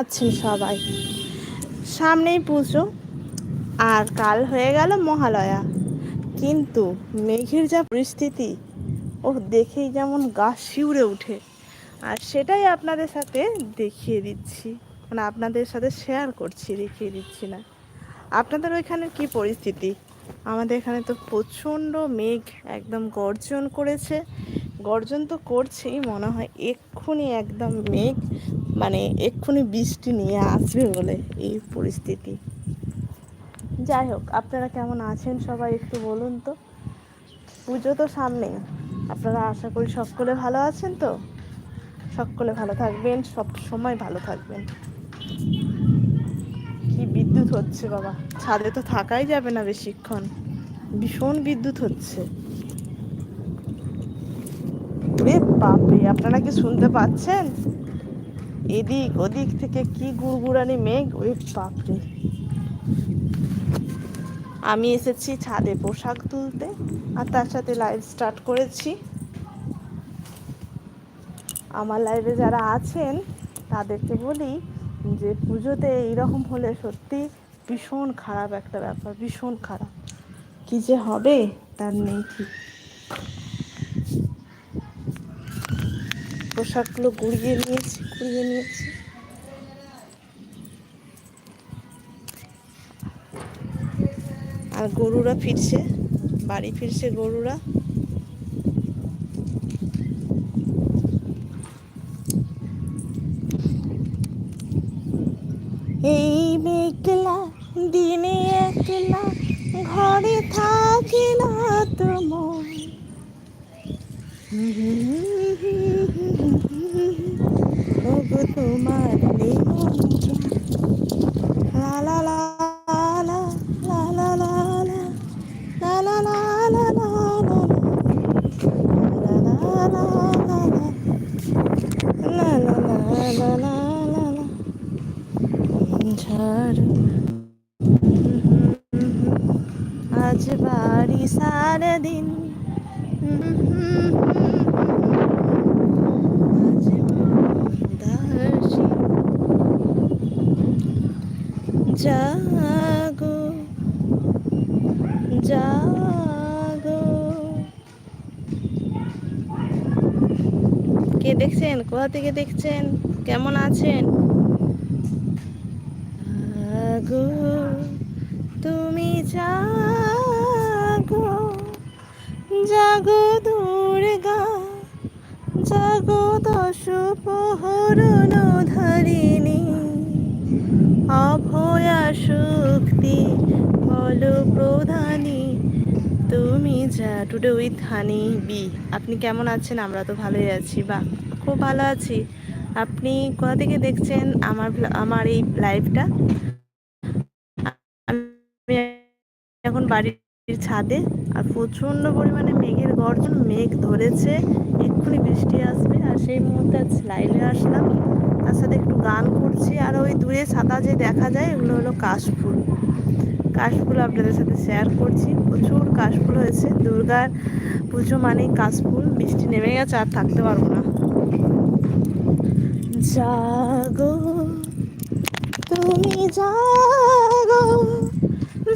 আছেন সবাই। সামনেই পুজো আর কাল হয়ে গেল মহালয়া। কিন্তু মেঘের যা পরিস্থিতি, ও দেখেই যেমন গা শিউরে ওঠে। আর সেটাই আপনাদের সাথে দেখিয়ে দিচ্ছি। মানে আপনাদের সাথে শেয়ার করছি, দেখিয়ে দিচ্ছি না। আপনাদের ওইখানে কি পরিস্থিতি? আমাদের এখানে তো প্রচণ্ড মেঘ একদম গর্জন করেছে। গর্জন তো করছেই, মনে হয় এক্ষুনি একদম মেঘ মানে এক্ষুনি বৃষ্টি নিয়ে আসবে বলে এই পরিস্থিতি। যাই হোক, আপনারা কেমন আছেন সবাই একটু বলুন তো। পুজো তো সামনে, আপনারা আশা করি সকলে ভালো আছেন তো? সকলে ভালো থাকবেন, সব সময় ভালো থাকবেন। কি বিদ্যুৎ হচ্ছে বাবা, ছাদে তো থাকাই যাবে না বেশিক্ষণ। ভীষণ বিদ্যুৎ হচ্ছে। বাপরে, আপনারা কি শুনতে পাচ্ছেন? এদিক ওদিক থেকে কি গুড়গুড়ানি মেঘ? ওরে বাপরে। আমি এসেছি ছাদে পোশাক তুলতে, আর তার সাথে লাইভ স্টার্ট করেছি। আমার লাইভে যারা আছেন, তাদেরকে বলি যে পুজোতে এইরকম হলে সত্যি ভীষণ খারাপ একটা ব্যাপার, ভীষণ খারাপ। কি যে হবে, তার নেই ঠিক। পোশাকগুলো গুড়িয়ে নিয়েছি গুড়িয়ে নিয়েছি। আর গরুরা ফিরছে, বাড়ি ফিরছে গরুরা। এই মেঘলা দিনে একলা ঘরে থাকি না তোমার ওগো জাগো জাগো। কে দেখছেন? কোথা থেকে দেখছেন? কেমন আছেন? জাগো, তুমি জাগো জাগো দুর্গা, জাগো দশ প্রহরণ ধারিণী। অভয়া শক্তি, বল প্রধানী, তুমি যা টুডে উইথ হানি বি আপনি কেমন আছেন? আমরা তো ভালোই আছি। বা খুব ভালো আছি। আপনি কোথা থেকে দেখছেন আমার আমার এই লাইভটা আমি এখন বাড়ির ছাদে, আর প্রচণ্ড পরিমাণে মেঘের গর্জন, মেঘ ধরেছে। এক্ষুনি বৃষ্টি আসবে, আর সেই মুহূর্তে আজ লাইভে আসলাম। তার সাথে একটু গান করছি আর ওই দূরে ছাতা যে দেখা যায় এগুলো হলো কাশফুল। কাশফুল আপনাদের সাথে শেয়ার করছি। প্রচুর কাশফুল হয়েছে। দুর্গার পুজো মানেই কাশফুল। বৃষ্টি নেমে গেছে, আর থাকতে পারব না। জাগো, তুমি জাগো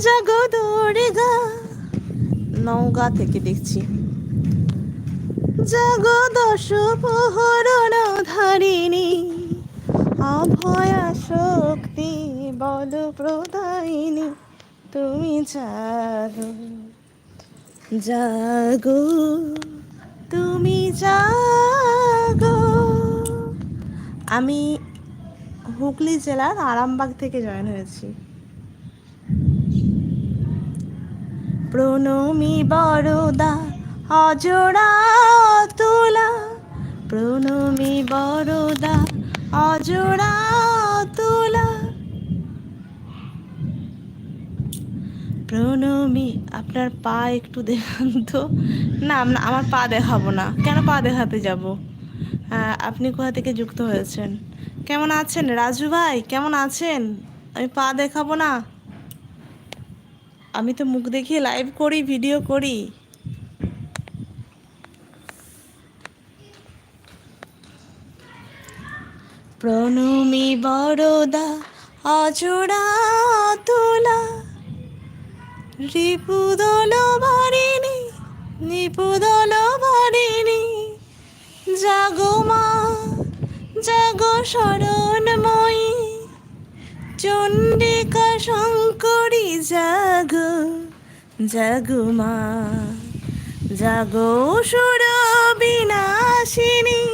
জাগো দুর্গা। নওগাঁ থেকে দেখছি। জাগো দশ ধারিণী। অভয়া শক্তি বল প্রদায়িনী, তুমি জাগো জাগো, তুমি জাগো। আমি হুগলি জেলার আরামবাগ থেকে জয়েন হয়েছি। প্রণমী বরদা, অজোড়া তুলা। প্রণমী বরদা অজোড়া তুলা। প্রণমী, আপনার পা একটু দেখান তো। না আম- আমার পা দেখাবো না। কেন পা দেখাতে যাব? আপনি কোথা থেকে যুক্ত হয়েছেন? কেমন আছেন রাজু ভাই? কেমন আছেন? আমি পা দেখাবো না। আমি তো মুখ দেখিয়ে লাইভ করি ভিডিও করি। প্রণমী বরদা অজোড়া তোলা। রিপুদল বারিণী, নিপুদল বারিণী, জাগো মা, জাগো শরণময়ী। চণ্ডিকা শঙ্করী, জাগো জাগো মা, জাগো সুর বিনাশিনী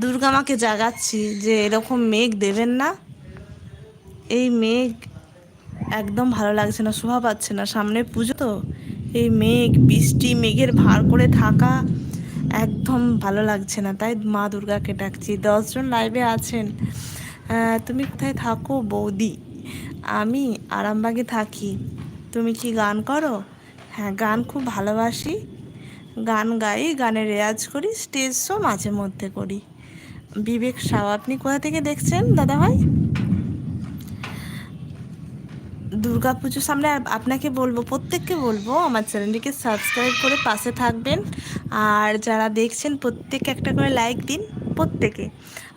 দুর্গা মাকে জাগাচ্ছি যে এরকম মেঘ দেবেন না। এই মেঘ একদম ভালো লাগছে না, শোভা পাচ্ছে না। সামনে পুজো তো, এই মেঘ, বৃষ্টি, মেঘের ভার করে থাকা একদম ভালো লাগছে না। তাই মা দুর্গাকে ডাকছি। দশজন লাইভে আছেন। তুমি কোথায় থাকো বৌদি? আমি আরামবাগে থাকি। তুমি কি গান করো? হ্যাঁ গান খুব ভালোবাসি। গান গাই, গানের রেয়াজ করি স্টেজ শো মাঝে মধ্যে করি। বিবেক সাউ, আপনি কোথা থেকে দেখছেন দাদা ভাই পুজোর সামনে আপনাকে বলব, প্রত্যেককে বলব, আমার চ্যানেলটিকে সাবস্ক্রাইব করে পাশে থাকবেন। আর যারা দেখছেন, প্রত্যেককে একটা করে লাইক দিন, প্রত্যেকে।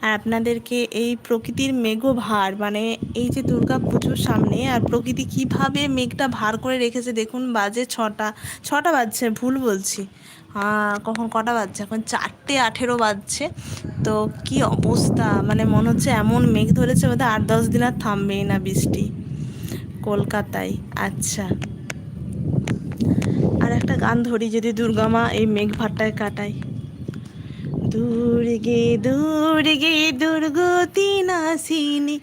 আর আপনাদেরকে এই প্রকৃতির মেঘভার মানে এই যে দুর্গা পুজোর সামনে, আর প্রকৃতি কীভাবে মেঘটা ভার করে রেখেছে, দেখুন, বাজে ছটা ছটা বাজছে, ভুল বলছি। কখন কটা বাজছে? এখন চারটে আঠেরো বাজছে। তো কি অবস্থা? মানে মনে হচ্ছে এমন মেঘ ধরেছে বোধহয় আট দশ দিন আর থামবেই না বৃষ্টি কলকাতায়। আচ্ছা। আর একটা গান ধরি যদি দুর্গা মা এই মেঘ ভাট্টায় কাটাই দুর্গে দুর্গে দুর্গতি নাসিনী,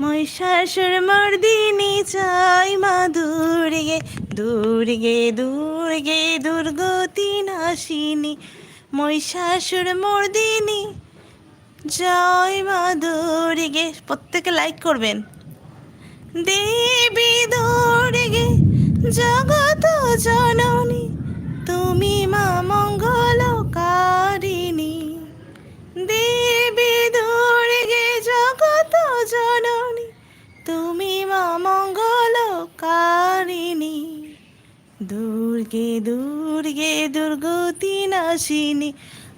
মহিষাসুর মর্দিনী চাই মা দুর্গে। দুর্গে দুর্গে দুর্গতি নাশিনী, মহিষাসুর মর্দিনী। জয় মা দুর্গে, প্রত্যেকে লাইক করবেন। দেবী দুর্গে জগত দুর্গে দুর্গে দুর্গতি নাশিনী?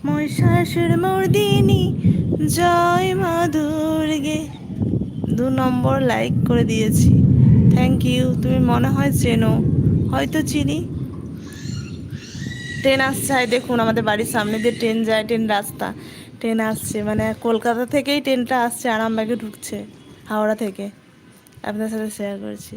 মহিষাসুর মর্দিনী জয় মা দুর্গে। দু নম্বর লাইক করে দিয়েছি। থ্যাংক ইউ তুমি মনে হয় চেনো, হয়তো চিনি। ট্রেন আসছে দেখুন আমাদের বাড়ির সামনে দিয়ে ট্রেন যায় ট্রেন রাস্তা। ট্রেন আসছে মানে কলকাতা থেকেই ট্রেনটা আসছে, আরামবাগে ঢুকছে, হাওড়া থেকে। আপনার সাথে শেয়ার করেছি।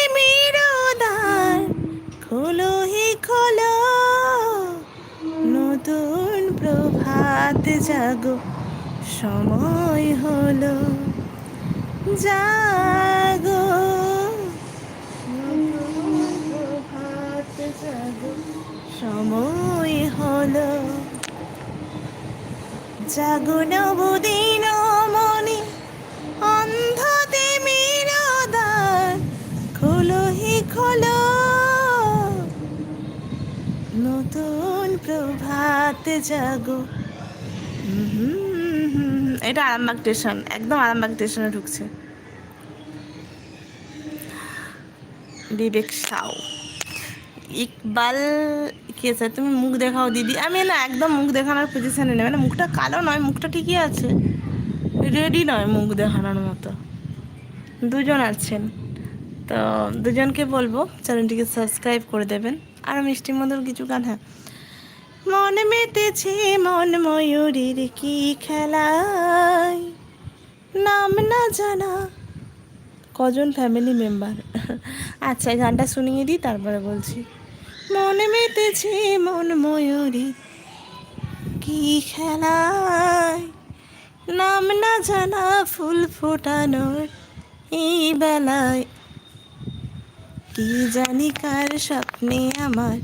প্রভাত জাগো সময় হলো। জাগো সময় হলো। জাগো নবদিন মনে। অন্ধতে মেরোদার খোলো হে খোলো। নতুন প্রভাত জাগো। এটা আরামবাগ স্টেশন, একদম আরামবাগ স্টেশনে ঢুকছে। সাউ। ইকবাল, কি আছে? তুমি মুখ দেখাও, দিদি। আমি না একদম মুখ দেখানোর পজিশনে নেই। মানে মুখটা কালো নয়, মুখটা ঠিকই আছে। রেডি নয় মুখ দেখানোর মতো। দুজন আছেন। তো দুজনকে বলব চ্যানেলটিকে সাবস্ক্রাইব করে দেবেন। আর মিষ্টি মধুর কিছু গান হ্যাঁ। মন মেতেছে মন ময়ূরীর কি খেলায় নাম না জানা। কজন ফ্যামিলি মেম্বার আচ্ছা গানটা শুনিয়ে দিই, তারপরে বলছি। মনে মেতেছে মন ময়ূরী কি খেলায় নাম না জানা, ফুল ফোটানোর এই বেলায়। কি জানি কার স্বপ্নে আমার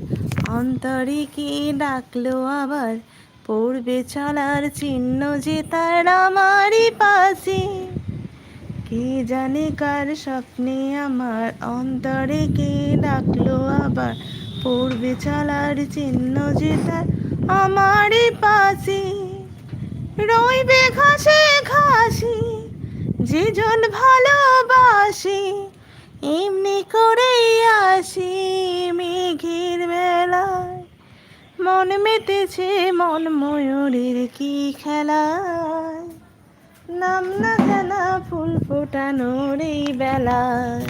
অন্তরে কি ডাকলো আবার, পড়বে চলার চিহ্ন যে তার আমারই পাশে। কি জানি কার স্বপ্নে আমার অন্তরে কে ডাকলো আবার, পড়বে চলার চিহ্ন যে তার আমারই পাশে। রইবে ঘাসে ঘাসি, যে জন ভালোবাসি এমনি করেই আসি মেঘের বেলায়। মন মেতেছে মন ময়ূরের কি খেলায়। নাম না জানা ফুল ফোটানোর এই বেলায়।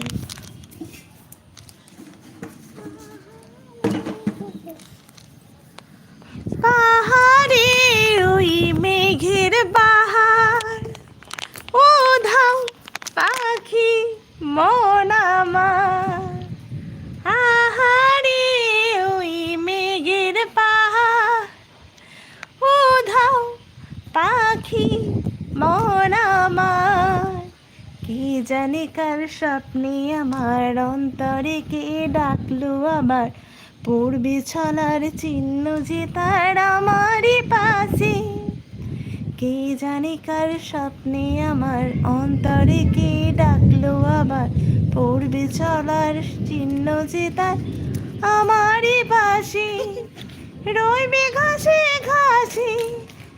পাহাড়ে ওই মেঘের বাহার। ও ধাও পাখি মন আমার। আহারে ওই মেঘের পাহাড়। ও পাখি মন আমার। কি কার স্বপ্নে আমার অন্তরে কে ডাকলো আবার? পড়বে ছলার চিহ্ন যে তার আমারই পাশে। কে জানি কার স্বপ্নে আমার অন্তরে কে ডাকলো আবার? পড়বে চলার চিহ্ন যে তার আমারই পাশে। রইবে ঘাসে ঘাসে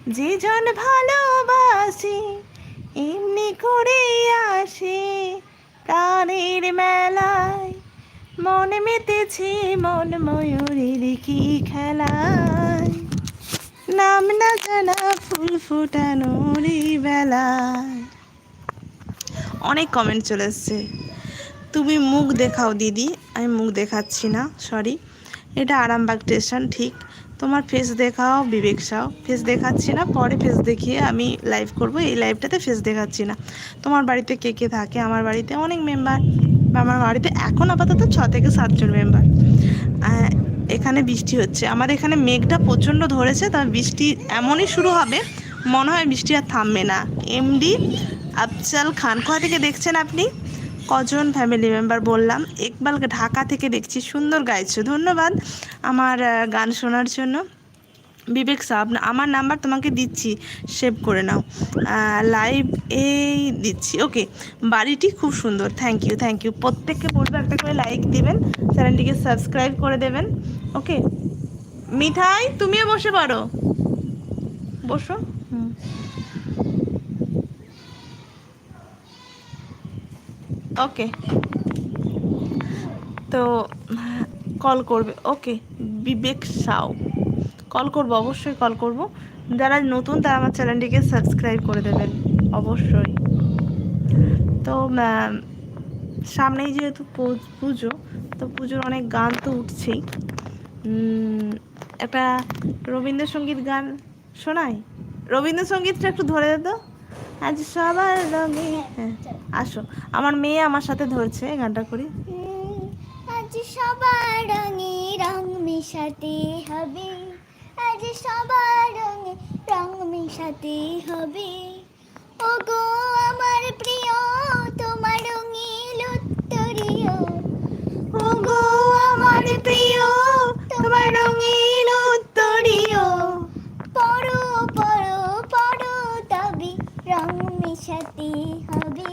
যে জন ভালোবাসি, এমনি করে আসে প্রাণের মেলায়। মন মেতেছে মন ময়ূরের কি খেলায়? নাম না জানা ফুল ফুটানোর অনেক কমেন্ট চলে এসছে। তুমি মুখ দেখাও দিদি, আমি মুখ দেখাচ্ছি না সরি এটা আরামবাগ স্টেশন ঠিক। তোমার ফেস দেখাও, বিবেক সাও। ফেস দেখাচ্ছি না, পরে ফেস দেখিয়ে আমি লাইভ করব। এই লাইভটাতে ফেস দেখাচ্ছি না। তোমার বাড়িতে কে কে থাকে? আমার বাড়িতে অনেক মেম্বার বা আমার বাড়িতে এখন আপাতত ছ থেকে সাতজন মেম্বার এখানে বৃষ্টি হচ্ছে। আমার এখানে মেঘটা প্রচণ্ড ধরেছে, তবে বৃষ্টি এমনই শুরু হবে, মনে হয় বৃষ্টি আর থামবে না। এমডি আফজাল খান, কোথা থেকে দেখছেন আপনি? কজন ফ্যামিলি মেম্বার বললাম একবালকে ঢাকা থেকে দেখছি, সুন্দর গাইছো, ধন্যবাদ আমার গান শোনার জন্য। বিবেক সাহ আমার নাম্বার তোমাকে দিচ্ছি, সেভ করে নাও। লাইভ এই দিচ্ছি। ওকে বাড়িটি খুব সুন্দর। থ্যাংক ইউ থ্যাংক ইউ প্রত্যেককে বলব একটা করে লাইক দিবেন, চ্যানেলটিকে সাবস্ক্রাইব করে দেবেন। ওকে মিঠাই, তুমিও বসে পারো। বসো। হুম ওকে তো কল করবে। ওকে বিবেক সাউ কল করব, অবশ্যই কল করব। যারা নতুন, তারা আমার চ্যানেলটিকে সাবস্ক্রাইব করে দেবেন, অবশ্যই। তো সামনেই যেহেতু পুজো তো পুজোর অনেক গান তো উঠছেই। একটা রবীন্দ্রসঙ্গীত গান শোনাই? রবীন্দ্রসঙ্গীতটা একটু ধরে তো। আজ সবার রঙে হ্যাঁ আসো। আমার মেয়ে আমার সাথে ধরছে গানটা করি। আজ সবার রঙে রং মেশাতে হবে। আজ সবার রঙে রং মেশাতে হবে। ও গো আমার প্রিয় তোমার রঙিল উত্তরীয়। ও গো আমার প্রিয় তোমার রঙিন উত্তরীয়। পড়ো পড়ো পড়ো তবে রং মেশাতে হবে।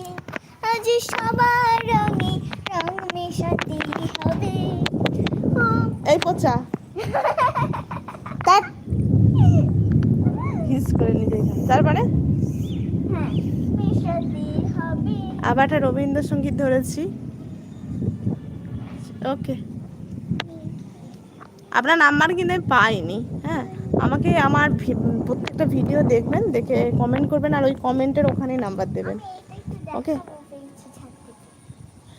আজ সবার রঙে রং মেশাতে হবে। এই পচা তার হিস করে খায়। তারপরে আবার একটা রবীন্দ্রসঙ্গীত ধরেছি। ওকে। আপনার নাম্বার কিন্তু আমি পাইনি হ্যাঁ? আমাকে আমার প্রত্যেকটা ভিডিও দেখবেন দেখে কমেন্ট করবেন আর ওই কমেন্টের ওখানে নাম্বার দেবেন। ওকে।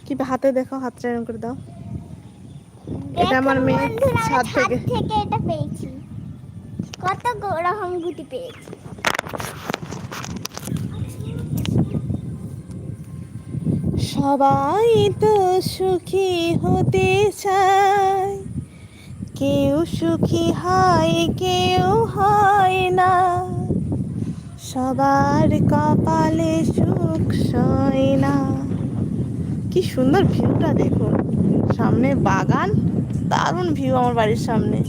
কি হাতে দেখো হাতটা এরকম করে দাও। এটা আমার মেয়ে ছাদ থেকে এটা পেয়েছি। কত রকম গুটি পেয়েছি। সবাই তো সুখী হতে চায়। কেউ সুখী হয়, কেউ হয় না। সবার কপালে সুখ সয় না। কি সুন্দর ভিউটা দেখুন। সামনে বাগান, দারুণ ভিউ আমার বাড়ির সামনে।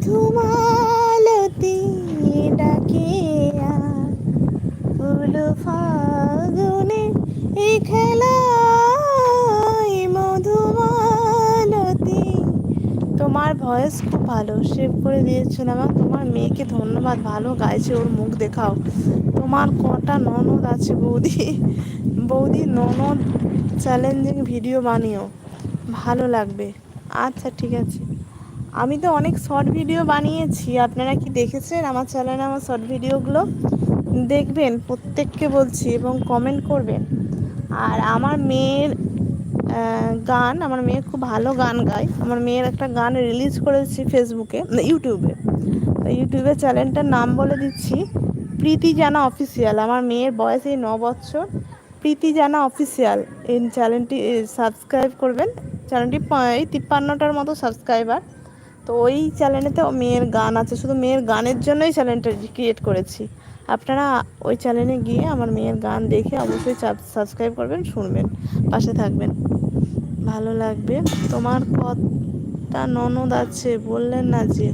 মধুমালতী ডাকে ফুল ফাগুনে এই খেলায় মধুমালতী। তোমার ভয়েস খুব ভালো সেভ করে দিয়েছ না তোমার মেয়েকে ধন্যবাদ, ভালো গাইছে ওর মুখ দেখাও। তোমার কটা ননদ আছে বৌদি? বৌদি ননদ চ্যালেঞ্জিং ভিডিও বানিও। ভালো লাগবে। আচ্ছা ঠিক আছে। আমি তো অনেক শর্ট ভিডিও বানিয়েছি। আপনারা কি দেখেছেন আমার চ্যানেলে আমার শর্ট ভিডিওগুলো দেখবেন, প্রত্যেককে বলছি এবং কমেন্ট করবেন। আর আমার মেয়ের গান, আমার মেয়ে খুব ভালো গান গায়। আমার মেয়ের একটা গান রিলিজ করেছি ফেসবুকে ইউটিউবে ইউটিউবে চ্যানেলটার নাম বলে দিচ্ছি, প্রীতি জানা অফিসিয়াল আমার মেয়ের বয়স এই ন বছর। প্রীতি জানা অফিসিয়াল এই চ্যানেলটি সাবস্ক্রাইব করবেন। চ্যানেলটি এই তিপ্পান্নটার মতো সাবস্ক্রাইবার তো ওই চ্যানেলেতে মেয়ের গান আছে। শুধু মেয়ের গানের জন্যই চ্যানেলটা ক্রিয়েট করেছি। আপনারা ওই চ্যানেলে গিয়ে আমার মেয়ের গান দেখে অবশ্যই সাবস্ক্রাইব করবেন, শুনবেন, পাশে থাকবেন। ভালো লাগবে। তোমার কটা ননদ আছে, বললেন না যে,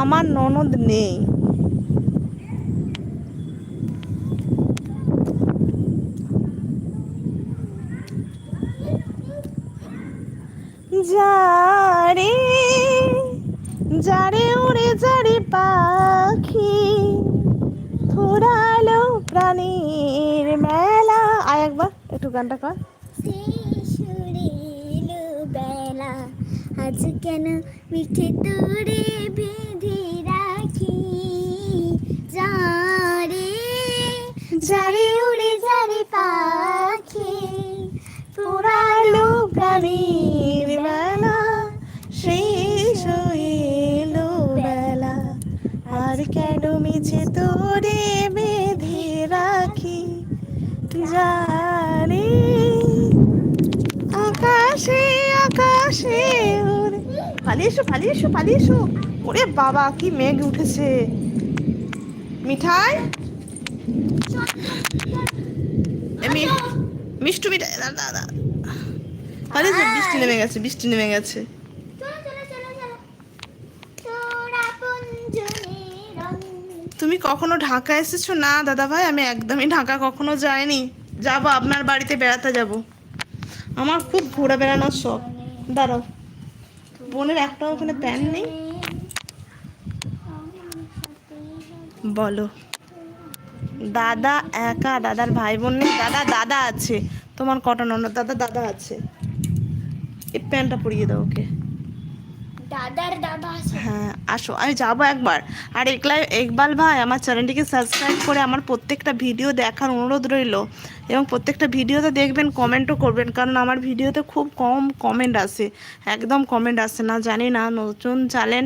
আমার ননদ নেই। যারে যারে উড়ে যারে পাখি ফুরালো প্রাণীর মেলা। আয় একবার, একটু গানটা কর। বেলা, আজ কেন মিঠে তোরে বেঁধে রাখি? যারে যারে উড়ে যারে পাখি ফুরালো প্রাণীর মেলা। শেষ কেন মিছে তোরে বেঁধে রাখি, জানে আকাশে আকাশে পালিয়ে এসো পালিয়ে এসো পালিয়ে এসো। ওরে বাবা, কি মেঘ উঠেছে। মিঠাই? মিষ্টু মিঠাই, দাদা দাদা। পালিয়ে বৃষ্টি নেমে গেছে, বৃষ্টি নেমে গেছে চলো চলো চলো চলো তোরা কুঞ্জনে রঙ তুমি কখনো ঢাকা এসেছ? না দাদা ভাই আমি একদমই ঢাকা কখনো যাইনি। যাব আপনার বাড়িতে বেড়াতে যাব। আমার খুব ঘোরা বেড়ানোর শখ। দাঁড়াও। বোনের একটা ওখানে প্যান নেই? বলো। দাদা একা দাদার ভাই বোন নেই। দাদা দাদা আছে। তোমার কটা ননদ? দাদা দাদা আছে। এই প্যান্টটা পরিয়ে দাও ওকে। দাদার দাদা আছে। হ্যাঁ আসো, আমি যাব একবার। আর একলা একবাল ভাই, আমার চ্যানেলটিকে সাবস্ক্রাইব করে আমার প্রত্যেকটা ভিডিও দেখার অনুরোধ রইল। এবং প্রত্যেকটা ভিডিওতে দেখবেন কমেন্টও করবেন, কারণ আমার ভিডিওতে খুব কম কমেন্ট আসে। একদম কমেন্ট আসে না, জানি না, নতুন চ্যানেল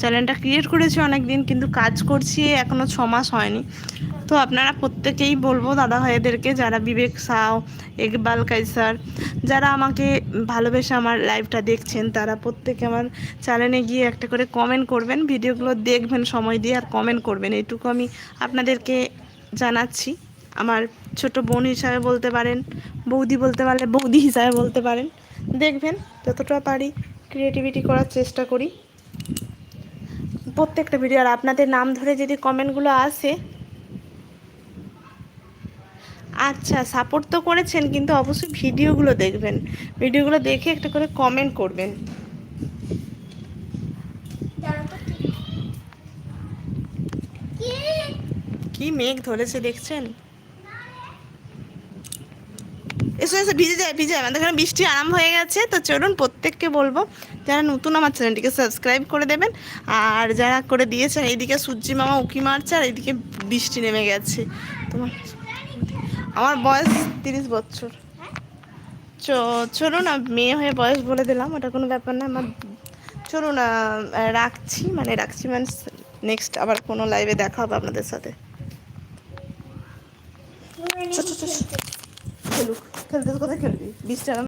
চ্যানেলটা ক্রিয়েট করেছি অনেক দিন কিন্তু কাজ করছি এখনও ছ মাস হয়নি। তো আপনারা প্রত্যেকেই বলব দাদা ভাইদেরকে, যারা বিবেক সাও, ইকবাল কাইসার, যারা আমাকে ভালোবেসে আমার লাইভটা দেখছেন, তারা প্রত্যেকে আমার চ্যানেলে গিয়ে একটা করে কমেন্ট করবেন, ভিডিওগুলো দেখবেন, সময় দিয়ে আর কমেন্ট করবেন। এইটুকু আমি আপনাদেরকে জানাচ্ছি। আমার ছোট বোন হিসাবে বলতে পারেন, বৌদি বলতে পারলে বৌদি হিসাবে বলতে পারেন। দেখবেন, যতটা পারি ক্রিয়েটিভিটি করার চেষ্টা করি। প্রত্যেকটা ভিডিও আর আপনাদের নাম ধরে যদি কমেন্টগুলো আসে আচ্ছা সাপোর্ট তো করেছেন, কিন্তু অবশ্যই ভিডিওগুলো দেখবেন। ভিডিওগুলো দেখে একটা করে কমেন্ট করবেন। কি মেঘ ধরেছে দেখছেন? এসো এসো, ভিজে যায় ভিজে যায়। আমাদের বৃষ্টি আরম্ভ হয়ে গেছে, তো চলুন প্রত্যেককে বলব, যারা নতুন আমার চ্যানেলটিকে সাবস্ক্রাইব করে দেবেন, আর যারা করে দিয়েছেন, এইদিকে সূর্যি মামা উকি মারছে, আর এইদিকে বৃষ্টি নেমে গেছে। তোমার আমার বয়স তিরিশ বছর। চলো না মেয়ে হয়ে বয়স বলে দিলাম ওটা কোনো ব্যাপার না আমার চলো না রাখছি মানে রাখছি মানে নেক্সট আবার কোনো লাইভে দেখা হবে আপনাদের সাথে। খেলুক। খেলতে কোথায় খেলবি? বীজটা